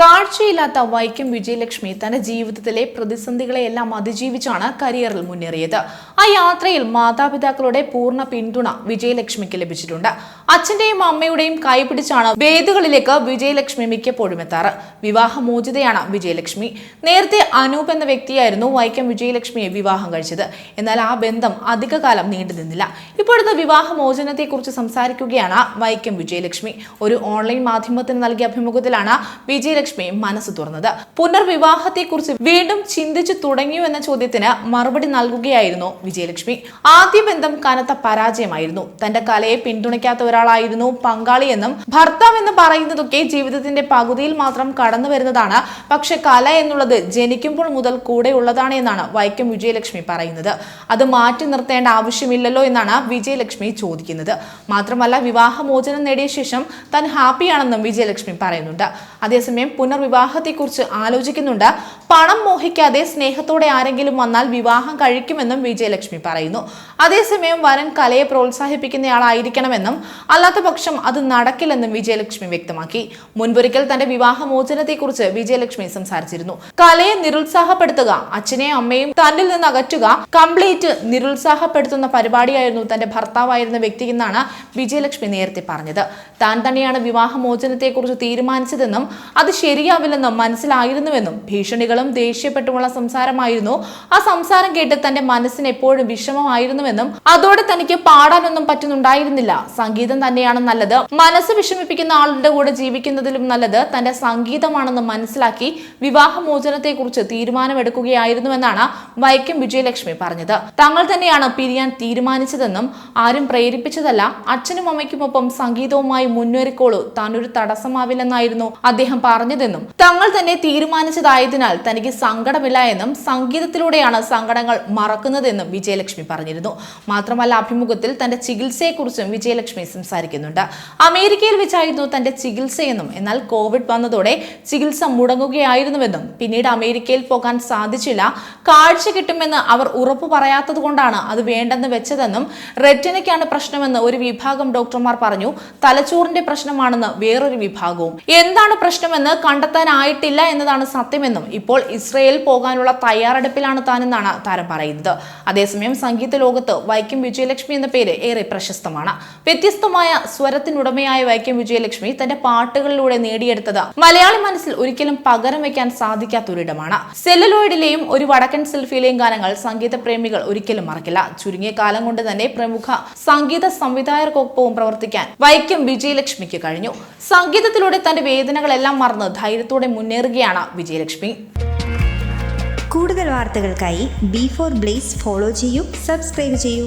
കാഴ്ചയില്ലാത്ത വൈക്കം വിജയലക്ഷ്മി തന്റെ ജീവിതത്തിലെ പ്രതിസന്ധികളെയെല്ലാം അതിജീവിച്ചാണ് കരിയറിൽ മുന്നേറിയത്. ആ യാത്രയിൽ മാതാപിതാക്കളുടെ പൂർണ പിന്തുണ വിജയലക്ഷ്മിക്ക് ലഭിച്ചിട്ടുണ്ട്. അച്ഛന്റെയും അമ്മയുടെയും കൈപിടിച്ചാണ് വേദികളിലേക്ക് വിജയലക്ഷ്മി മിക്കപ്പോഴും എത്താറ്. വിവാഹമോചിതയാണ് വിജയലക്ഷ്മി. നേരത്തെ അനൂപ് എന്ന വ്യക്തിയായിരുന്നു വൈക്കം വിജയലക്ഷ്മിയെ വിവാഹം കഴിച്ചത്. എന്നാൽ ആ ബന്ധം അധികകാലം നീണ്ടു നിന്നില്ല. ഇപ്പോഴത്തെ വിവാഹമോചനത്തെക്കുറിച്ച് സംസാരിക്കുകയാണ് വൈക്കം വിജയലക്ഷ്മി. ഒരു ഓൺലൈൻ മാധ്യമത്തിന് നൽകിയ അഭിമുഖത്തിലാണ് വിജയലക്ഷ്മി മനസ്സ് തുറന്നത്. പുനർവിവാഹത്തെക്കുറിച്ച് വീണ്ടും ചിന്തിച്ചു തുടങ്ങിയോ എന്ന ചോദ്യത്തിന് മറുപടി നൽകുകയായിരുന്നു വിജയലക്ഷ്മി. ആദ്യ ബന്ധം കനത്ത പരാജയമായിരുന്നു. തന്റെ കലയെ പിന്തുണയ്ക്കാത്ത ഒരാളായിരുന്നു പങ്കാളിയെന്നും ഭർത്താവ് എന്ന് പറയുന്നതൊക്കെ ജീവിതത്തിന്റെ പകുതിയിൽ മാത്രം കടന്നു വരുന്നതാണ്. പക്ഷെ കല എന്നുള്ളത് ജനിക്കുമ്പോൾ മുതൽ കൂടെ ഉള്ളതാണ് എന്നാണ് വൈക്കം വിജയലക്ഷ്മി പറയുന്നത്. അത് മാറ്റി നിർത്തേണ്ട ആവശ്യമില്ലല്ലോ എന്നാണ് വിജയലക്ഷ്മി ചോദിക്കുന്നത്. മാത്രമല്ല വിവാഹമോചനം നേടിയ ശേഷം താൻ ഹാപ്പിയാണെന്നും വിജയലക്ഷ്മി പറയുന്നുണ്ട്. അതേസമയം പുനർവിവാഹത്തെക്കുറിച്ച് ആലോചിക്കുന്നുണ്ട്. പണം മോഹിക്കാതെ സ്നേഹത്തോടെ ആരെങ്കിലും വന്നാൽ വിവാഹം കഴിക്കുമെന്നും വിജയലക്ഷ്മി പറയുന്നു. അതേസമയം വരൻ കലയെ പ്രോത്സാഹിപ്പിക്കുന്നയാളായിരിക്കണമെന്നും അല്ലാത്ത പക്ഷം അത് നടക്കില്ലെന്നും വിജയലക്ഷ്മി വ്യക്തമാക്കി. മുൻപൊരിക്കൽ തന്റെ വിവാഹമോചനത്തെക്കുറിച്ച് വിജയലക്ഷ്മി സംസാരിച്ചിരുന്നു. കലയെ നിരുത്സാഹപ്പെടുത്തുക അച്ഛനെയും അമ്മയും തന്നിൽ നിന്ന് അകറ്റുക കംപ്ലീറ്റ് നിരുത്സാഹപ്പെടുത്തുന്ന പരിപാടിയായിരുന്നു തന്റെ ഭർത്താവായിരുന്ന വ്യക്തി എന്നാണ് വിജയലക്ഷ്മി നേരത്തെ പറഞ്ഞത്. താൻ തന്നെയാണ് വിവാഹമോചനത്തെക്കുറിച്ച് തീരുമാനിച്ചതെന്നും അത് ശരിയാവില്ലെന്നും മനസ്സിലായിരുന്നുവെന്നും ഭീഷണികളും ദേഷ്യപ്പെട്ടുമുള്ള സംസാരമായിരുന്നു. ആ സംസാരം കേട്ട് തന്റെ മനസ്സിന് എപ്പോഴും വിഷമമായിരുന്നുവെന്നും അതോടെ തനിക്ക് പാടാനൊന്നും പറ്റുന്നുണ്ടായിരുന്നില്ല. സംഗീതം തന്നെയാണ് നല്ലത്. മനസ്സ് വിഷമിപ്പിക്കുന്ന ആളുടെ കൂടെ ജീവിക്കുന്നതിലും നല്ലത് തന്റെ സംഗീതമാണെന്ന് മനസ്സിലാക്കി വിവാഹമോചനത്തെക്കുറിച്ച് തീരുമാനമെടുക്കുകയായിരുന്നുവെന്നാണ് വൈക്കം വിജയലക്ഷ്മി പറഞ്ഞത്. തങ്ങൾ തന്നെയാണ് പിരിയാൻ തീരുമാനിച്ചതെന്നും ആരും പ്രേരിപ്പിച്ചതല്ല. അച്ഛനും അമ്മയ്ക്കുമൊപ്പം സംഗീതവുമായി മുന്നേറിക്കോളൂ. താൻ ഒരു തടസ്സമാവില്ലെന്നായിരുന്നു അദ്ദേഹം പറഞ്ഞതെന്നും തങ്ങൾ തന്നെ തീരുമാനിച്ചതായതിനാൽ തനിക്ക് സങ്കടമില്ല എന്നും സംഗീതത്തിലൂടെയാണ് സങ്കടങ്ങൾ മറക്കുന്നതെന്നും വിജയലക്ഷ്മി പറഞ്ഞിരുന്നു. മാത്രമല്ല അഭിമുഖത്തിൽ തന്റെ ചികിത്സയെക്കുറിച്ചും വിജയലക്ഷ്മി സംസാരിക്കുന്നുണ്ട്. അമേരിക്കയിൽ വെച്ചായിരുന്നു തന്റെ ചികിത്സയെന്നും എന്നാൽ കോവിഡ് വന്നതോടെ ചികിത്സ മുടങ്ങുകയായിരുന്നുവെന്നും പിന്നീട് അമേരിക്കയിൽ പോകാൻ സാധിച്ചില്ല. കാഴ്ച കിട്ടുമെന്ന് അവർ ഉറപ്പു പറയാത്തത് കൊണ്ടാണ് അത് വേണ്ടെന്ന് വെച്ചതെന്നും റെറ്റിനയ്ക്കാണ് പ്രശ്നമെന്ന് ഒരു വിഭാഗം ഡോക്ടർമാർ പറഞ്ഞു. തലച്ചോറിന്റെ പ്രശ്നമാണെന്ന് വേറൊരു വിഭാഗവും. എന്താണ് പ്രശ്നമെന്ന് കണ്ടെത്താനായിട്ടില്ല എന്നതാണ് സത്യമെന്നും ഇപ്പോൾ ഇസ്രയേൽ പോകാനുള്ള തയ്യാറെടുപ്പിലാണ് താനെന്നാണ് താരം പറയുന്നത്. അതേസമയം സംഗീത ലോകത്ത് വൈക്കം വിജയലക്ഷ്മി എന്ന പേര് ഏറെ പ്രശസ്തമാണ്. വ്യത്യസ്തമായ സ്വരത്തിനുടമയായ വൈക്കം വിജയലക്ഷ്മി തന്റെ പാട്ടുകളിലൂടെ നേടിയെടുത്തത് മലയാളി മനസ്സിൽ ഒരിക്കലും പകരം വയ്ക്കാൻ സാധിക്കാത്തൊരിടമാണ്. സെല്ലലോയിഡിലെയും ഒരു വടക്കൻ സെൽഫിയിലെയും ഗാനങ്ങൾ സംഗീത പ്രേമികൾ ഒരിക്കലും മറക്കില്ല. ചുരുങ്ങിയ കാലം കൊണ്ട് തന്നെ പ്രമുഖ സംഗീത സംവിധായകർക്കൊപ്പവും പ്രവർത്തിക്കാൻ വൈക്കം വിജയലക്ഷ്മിക്ക് കഴിഞ്ഞു. സംഗീതത്തിലൂടെ തന്റെ വേദനകളെല്ലാം മറന്ന് ധൈര്യത്തോടെ മുന്നേറുകയാണ് വിജയലക്ഷ്മി. കൂടുതൽ വാർത്തകൾക്കായി ബി ഫോർ ബ്ലേസ് ഫോളോ ചെയ്യൂ സബ്സ്ക്രൈബ് ചെയ്യൂ.